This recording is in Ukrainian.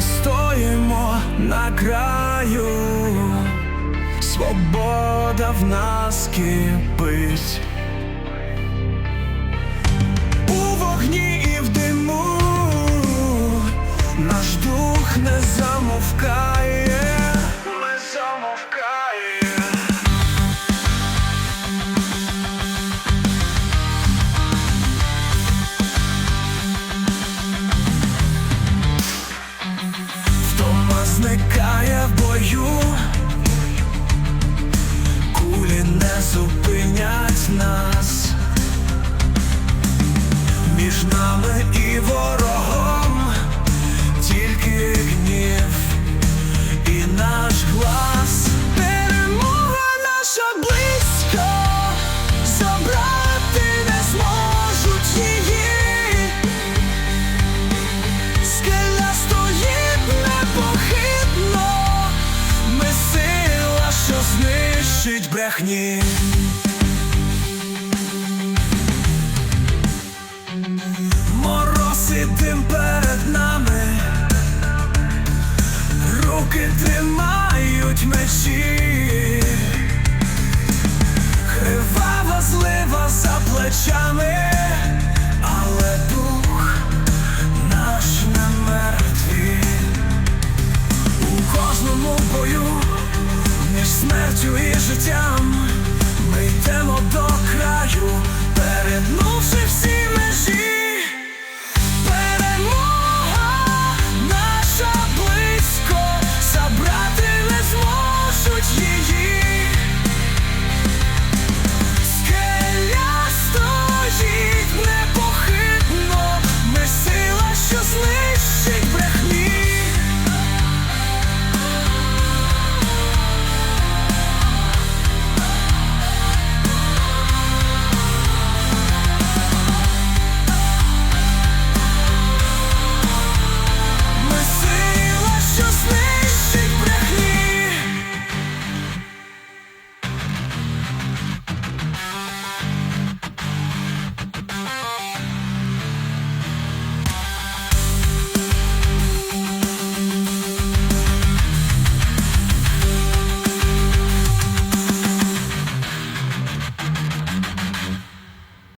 стоїмо на краю, свобода в нас кипить. У вогні і в диму наш дух не замовкає, бою, кулі не зупинять нас знищить брехні. Мороз і дим перед нами, руки тримають мечі, кривава злива за плечами. смертю і життям ми йдемо до краю перед ним.